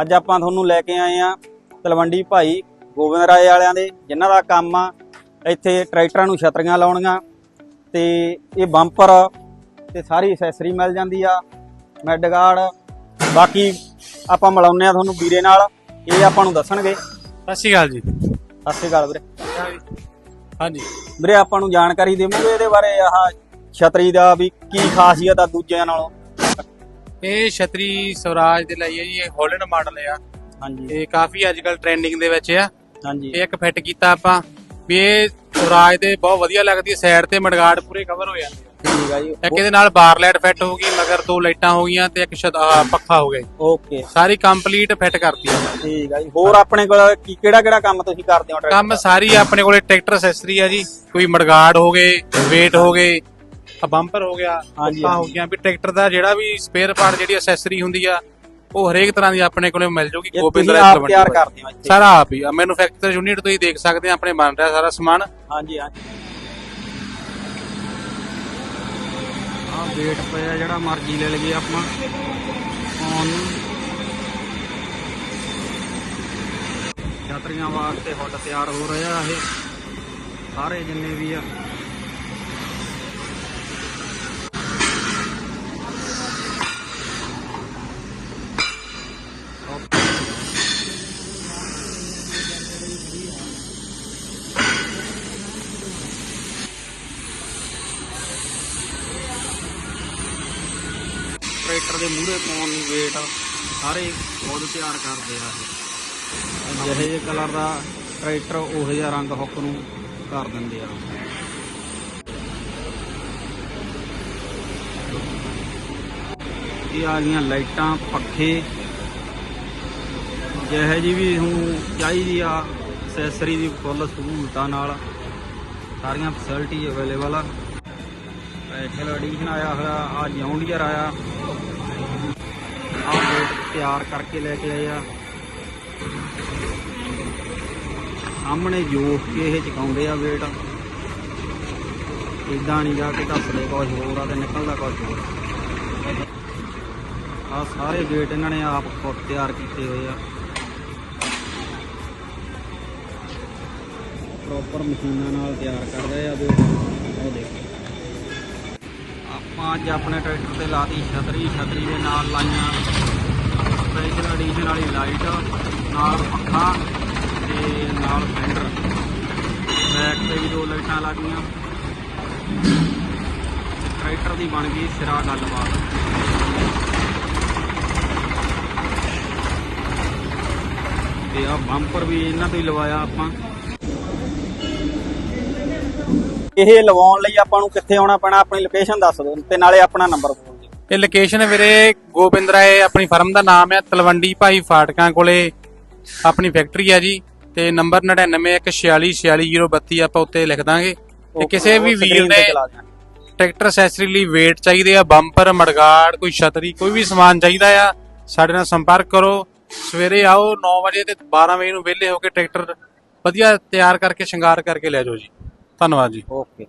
ਅੱਜ ਆਪਾਂ ਤੁਹਾਨੂੰ ਲੈ ਕੇ ਆਏ ਆ ਤਲਵੰਡੀ ਭਾਈ ਗੋਬਿੰਦ ਰਾਏ ਵਾਲਿਆਂ ਦੇ ਜਿਨ੍ਹਾਂ ਦਾ ਕੰਮ ਆ ਇੱਥੇ ਟਰੈਕਟਰਾਂ ਨੂੰ ਛਤਰੀਆਂ ਲਾਉਣੀਆਂ ਤੇ ਇਹ ਬੰਪਰ ਤੇ ਸਾਰੀ ਐਕਸੈਸਰੀ ਮਿਲ ਜਾਂਦੀ ਆ ਮੈਡਗਾਰਡ ਬਾਕੀ ਆਪਾਂ ਮਿਲਾਉਂਦੇ ਆ ਤੁਹਾਨੂੰ ਵੀਰੇ ਨਾਲ ਇਹ ਆਪਾਂ ਨੂੰ ਦੱਸਣਗੇ। ਸਤਿ ਸ਼੍ਰੀ ਅਕਾਲ ਜੀ। ਸਤਿ ਸ਼੍ਰੀ ਅਕਾਲ ਵੀਰੇ। ਹਾਂਜੀ। ਵੀਰੇ ਆਪਾਂ ਨੂੰ ਜਾਣਕਾਰੀ ਦੇਵੋਗੇ ਇਹਦੇ ਬਾਰੇ ਆਹ ਛਤਰੀ ਦਾ ਵੀ ਕੀ ਖਾਸੀਅਤ ਆ ਦੂਜਿਆਂ ਨਾਲੋਂ? ਇਹ ਛਤਰੀ ਸਵਰਾਜ ਦੇ ਲਈ ਹੈ ਜੀ ਇਹ ਹਾਲੈਂਡ ਮਾਡਲ ਆ। ਹਾਂਜੀ। ਇਹ ਕਾਫੀ ਅੱਜ ਕੱਲ ਟ੍ਰੈਂਡਿੰਗ ਦੇ ਵਿੱਚ ਆ। ਹਾਂਜੀ। ਇਹ ਇੱਕ ਫਿੱਟ ਕੀਤਾ ਆਪਾਂ। ਵੀ ਇਹ ਸਵਰਾਜ ਦੇ ਬਹੁਤ ਵਧੀਆ ਲੱਗਦੀ ਹੈ ਸਾਈਡ ਤੇ ਮਡਗਾਰਡ ਪੂਰੇ ਕਵਰ ਹੋ ਜਾਂਦੇ ਆ। ਠੀਕ ਆ ਜੀ। ਇੱਕ ਇਹਦੇ ਨਾਲ ਬਾਰ ਲਾਈਟ ਫਿੱਟ ਹੋ ਗਈ ਮਗਰ ਦੋ ਲਾਈਟਾਂ ਹੋ ਗਈਆਂ ਤੇ ਇੱਕ ਆਹ ਪੱਖਾ ਹੋ ਗਿਆ ਜੀ। ਓਕੇ। ਸਾਰੀ ਕੰਪਲੀਟ ਫਿੱਟ ਕਰਤੀ ਆ। ਠੀਕ ਆ ਜੀ। ਹੋਰ ਆਪਣੇ ਕੋਲ ਕੀ ਕਿਹੜਾ ਕਿਹੜਾ ਕੰਮ ਤੁਸੀਂ ਕਰਦੇ ਹੋ ਕੰਮ ਸਾਰੀ ਆਪਣੇ ਕੋਲੇ ਟਰੈਕਟਰ ਅਸੈਸਰੀ ਆ ਜੀ। ਕੋਈ ਮਡਗਾਰਡ ਹੋ ਗਏ ਵੇਟ ਹੋ ਗਏ ਆ ਬੰਪਰ ਹੋ ਗਿਆ ਹਾਂਜੀ, ਪੱਖਾ ਹੋ ਗਿਆ ਵੀ ਟਰੈਕਟਰ ਦਾ ਜਿਹੜਾ ਵੀ ਸਪੇਅਰ ਪਾਰਟ ਜਿਹੜੀ ਅਸੈਸਰੀ ਹੁੰਦੀ ਆ ਉਹ ਹਰੇਕ ਤਰ੍ਹਾਂ ਦੀ ਆਪਣੇ ਕੋਲੇ ਮਿਲ ਜਾਊਗੀ ਇਹ ਗੋਬਿੰਦ ਤੁਸੀਂ ਰਾਏ ਆਪ ਤਿਆਰ। ਕਰਦੇ ਹੋ ਇੱਥੇ ਸਾਰਾ ਆਪ ਹੀ ਆ। ਮੈਨੂਫੈਕਚਰ ਯੂਨਿਟ ਤੋਂ ਹੀ ਦੇਖ ਸਕਦੇ ਆ ਆਪਣੇ ਬਣ ਰਿਹਾ ਸਾਰਾ ਸਮਾਨ। ਹਾਂਜੀ ਹਾਂਜੀ। ਆ ਵੇਟ ਪਿਆ ਜਿਹੜਾ ਮਰਜ਼ੀ ਲੈ ਲਈਏ ਆਪਾਂ। ਔਨ ਯਾਤਰੀਆਂ ਵਾਸਤੇ ਹੁੱਡ ਤਿਆਰ ਹੋ ਰਿਹਾ ਇਹ। ਸਾਰੇ ਜਿੰਨੇ ਵੀ ਆ। ਟਰੈਕਟਰ ਦੇ ਮੂਹਰੇ ਪਾਉਣ ਲਈ ਵੇਟ ਸਾਰੇ ਖੁਦ ਤਿਆਰ ਕਰਦੇ ਆ। ਇਹ ਜਿਹੇ ਜਿਹੇ ਕਲਰ ਦਾ ਟਰੈਕਟਰ ਉਹੋ ਜਿਹਾ ਰੰਗ ਹੁੱਕ ਨੂੰ ਕਰ ਦਿੰਦੇ ਆ। ਇਹ ਆ ਗਈਆਂ ਲਾਈਟਾਂ ਪੱਖੇ। ਜਿਹੇ ਜੀ ਵੀ ਹੁਣ ਚਾਹੀਦੀ ਆ ਐਕਸੈਸਰੀ ਦੀ ਫੁੱਲ ਸਹੂਲਤਾਂ ਨਾਲ। ਸਾਰੀਆਂ ਫੈਸਿਲਿਟੀ ਅਵੇਲੇਬਲ ਆ। ਸਾਈਕਲ ਐਡੀਸ਼ਨ ਆਇਆ ਹੋਇਆ ਆ ਜੌਂਡੀਅਰ ਆਇਆ ਤਿਆਰ ਕਰਕੇ ਲੈ ਕੇ ਆਏ ਆ। ਸਾਹਮਣੇ ਜੋਖ ਕੇ ਇਹ ਚਕਾਉਂਦੇ ਆ ਵੇਟ ਇਦਾਂ ਨਹੀਂ ਜਾ ਕੇ ਦੱਸਦੇ ਕੁਝ ਹੋਰ ਆ ਤੇ ਨਿਕਲਦਾ ਕੁਝ ਹੋਰ। ਆ ਸਾਰੇ ਵੇਟ ਇਹਨਾਂ ਨੇ ਆਪ ਖੁਦ ਤਿਆਰ ਕੀਤੇ ਹੋਏ ਆ। ਪ੍ਰੋਪਰ ਮਸ਼ੀਨਾਂ ਨਾਲ ਤਿਆਰ ਕਰ ਰਹੇ ਆ ਵੇਟ ਉਹ ਦੇਖੋ। ਆਪਾਂ ਅੱਜ ਆਪਣੇ ਟਰੈਕਟਰ ਤੇ ਲਾਤੀ ਛਤਰੀ ਛਤਰੀ ਦੇ ਨਾਲ ਲਾਈਆਂ। ਸਪੈਸ਼ਲ ਵਾਲੀ ਲਾਈਟ, ਨਾਲ ਪੱਖਾ ਤੇ ਨਾਲ ਫੈਂਡਰ ਬੈਕ ਤੇ ਵੀ ਦੋ ਲਾਈਟਾਂ ਲੱਗੀਆਂ ਟਰੈਕਟਰ ਦੀ ਬਣ ਗਈ ਸਿਰਾ ਗੱਲਬਾਤ। ਤੇ ਆ ਬੰਪਰ ਵੀ ਇਹਨਾਂ ਤੋਂ ਹੀ ਲਵਾਇਆ ਆਪਾਂ। ਇਹ ਲਵਾਉਣ ਲਈ ਆਪਾਂ ਨੂੰ ਕਿੱਥੇ ਆਉਣਾ ਪੈਣਾ, ਆਪਣੀ ਲੋਕੇਸ਼ਨ ਦੱਸ ਦਿਓ ਤੇ ਨਾਲੇ ਆਪਣਾ ਨੰਬਰ ਇਹ ਲੋਕੇਸ਼ਨ ਵੀਰੇ ਗੋਬਿੰਦ ਰਾਏ ਆਪਣੀ ਫਰਮ ਦਾ ਨਾਮ ਹੈ ਤਲਵੰਡੀ ਭਾਈ ਫਾਟਕਾਂ ਕੋਲੇ। ਆਪਣੀ ਫੈਕਟਰੀ ਆ ਜੀ ਤੇ ਨੰਬਰ 9914464032 ਆਪਾਂ ਉੱਤੇ ਲਿਖ ਦਾਂਗੇ। ਤੇ ਕਿਸੇ ਵੀ ਵੀਰ ਨੇ। ਟਰੈਕਟਰ ਅਸੈਸਰੀ ਲਈ ਵੇਟ ਚਾਹੀਦੇ ਆ ਬੰਪਰ ਮੜਗਾੜ ਕੋਈ ਛਤਰੀ ਕੋਈ ਵੀ ਸਮਾਨ ਚਾਹੀਦਾ ਆ ਸਾਡੇ ਨਾਲ ਸੰਪਰਕ ਕਰੋ। ਸਵੇਰੇ ਆਓ 9 ਵਜੇ ਤੇ 12 ਵਜੇ ਨੂੰ ਵਿਹਲੇ ਹੋ ਕੇ ਟਰੈਕਟਰ ਵਧੀਆ ਤਿਆਰ ਕਰਕੇ ਸ਼ਿੰਗਾਰ ਕਰਕੇ ਲੈ ਜਾਓ ਜੀ। ਧੰਨਵਾਦ ਜੀ। ਓਕੇ।